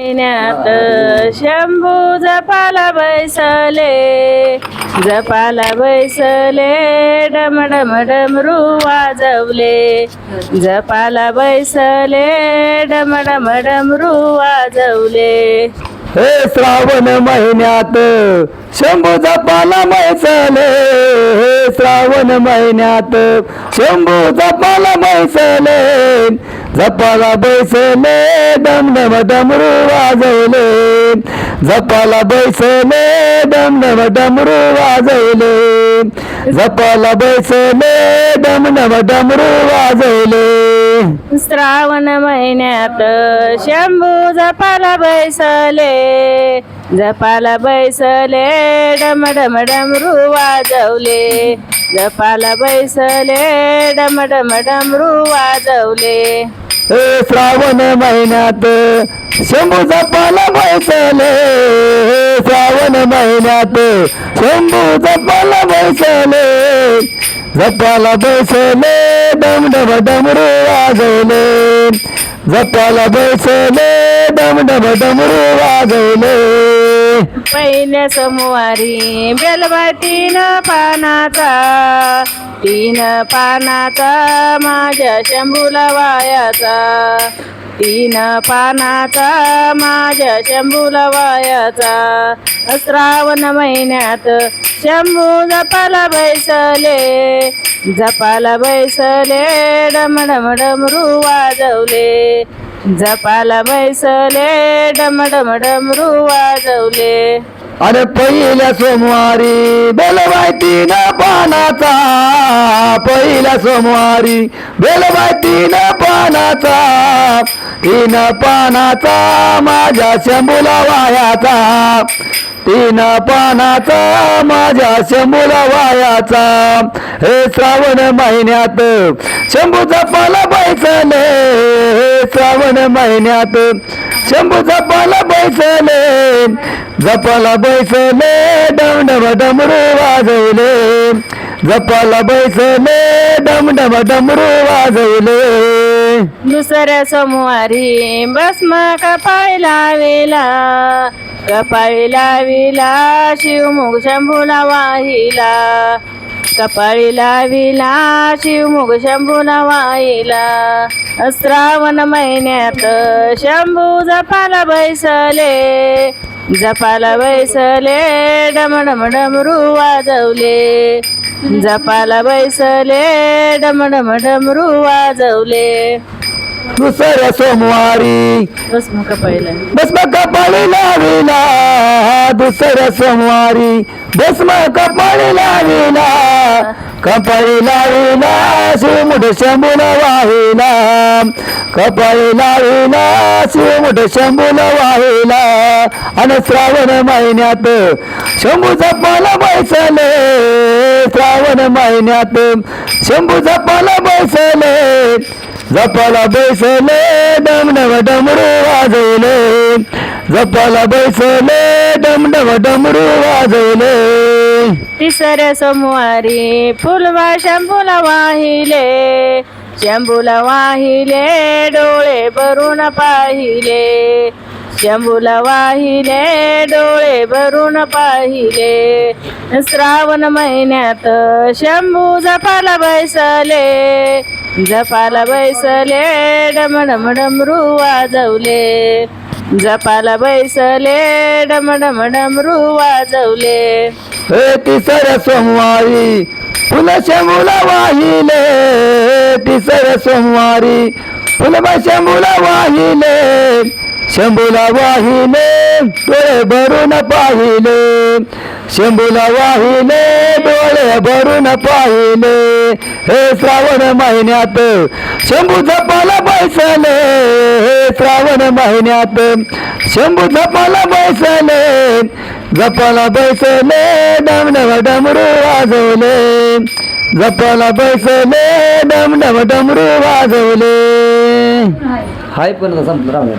महिन्यात शंभू जपाला बैसले जपाला बैसले डम डम डमरू वाजवले. जपाला बैसले डम डम डमरू वाजवले. हे श्रावण महिन्यात शंभू जपाला मैसले हे श्रावण महिन्यात शंभू जपाला मैसले जपाला बैसले डम डमरू वाजवले. जपाला बैसले डम डमरू वाजवले. जपाला बैसले डम डमरू वाजवले. श्रावण महिन्यात शंभू जपाला बैसले. जपाला बैसले डमडम डमरू वाजवले. जपाला बैसले डमडम डमरू वाजवले. हे श्रावण महिन्यात शंभू जपाला बैसले. श्रावण महिन्यात शंभू जपाला बैसले. जपाला बैसले डम डमरू वाजवले. जपाला बैसले डम डमरू वाजवले. पहिल्या सोमवारी बेलबाटीन पानाचा तीन पानाचा माझ्या शंभूला वायाचा. तीन पानाचा माझ्या शंभूला वायाचा. श्रावण महिन्यात शंभू जपाला बैसले जपाला बैसले डम डम डमरू वाजवले. जपाला बैसले डम डम डमरू वाजवले अरे पहिल्या सोमवारी बेलबायतीन पानाचा पहिल्या सोमवारी बेलबायतीन पानाचा तीन पानाचा माझ्या शंभूला वायाचा. तीन पानाचा माझ्या शंभूला वायाचा. हे श्रावण महिन्यात शंभू जपाला बैसले. हे श्रावण महिन्यात शंभू जपाला बैसले. जपाला बैसले डमडम डमरू वाजवले. जपाला बैसले डमडम डमरू वाजवले. दुसऱ्या सोमवारी का कपाळी लावेला. कपाळी लाविला शिवमुख शंभूला वाहिला कपाळी लाविला शिवमुख शंभूला वाहिला श्रावण महिन्यात शंभू जपाला बैसले. जपाला बैसले डमडम डमरू वाजवले. जपाला बैसले डमडम डमरू वाजवले. दुसऱ्या सोमवारी. भस्म कपाळीला भस्म कपाळी लाविला दुसऱ्या सोमवारी. भस्म कपाळी लाविला कपाळी लाविला शिवमुठ शंभून वाहिला. कपाळी लाविला शिवमुठ शंभून वाहिला. आणि श्रावण महिन्यात शंभू जपाला बैसले. श्रावण महिन्यात शंभू जपाला बैसले. जपाला बैसले डम डमरू वाजवले. जपाला बैसले डम डमरू वाजवले. तिसऱ्या सोमवारी फुलवा शंभूला वाहिले. शंभूला वाहिले डोळे भरून पाहिले. शंभूला वाहिले डोळे भरून पाहिले. श्रावण महिन्यात शंभू जपाला बैसले. जपाला बैसले डम डम डमरू वाजवले जपाला बैसले डम डम डमरू वाजवले हे तिसऱ्या सोमवारी फुल शंभूला वाहिले. तिसर सोमवारी फुल शंभूला वाहिले. शंभूला वाहिले डोळे भरून पाहिले. शंभूला वाहिले डोळे भरून पाहिले हे श्रावण महिन्यात शंभू जपाला बैसले हे श्रावण महिन्यात शंभू जपाला बैसले जपाला बैसले डम डमरू वाजवले जपाला बैसले डम डमरू वाजवले हाय पण संपलं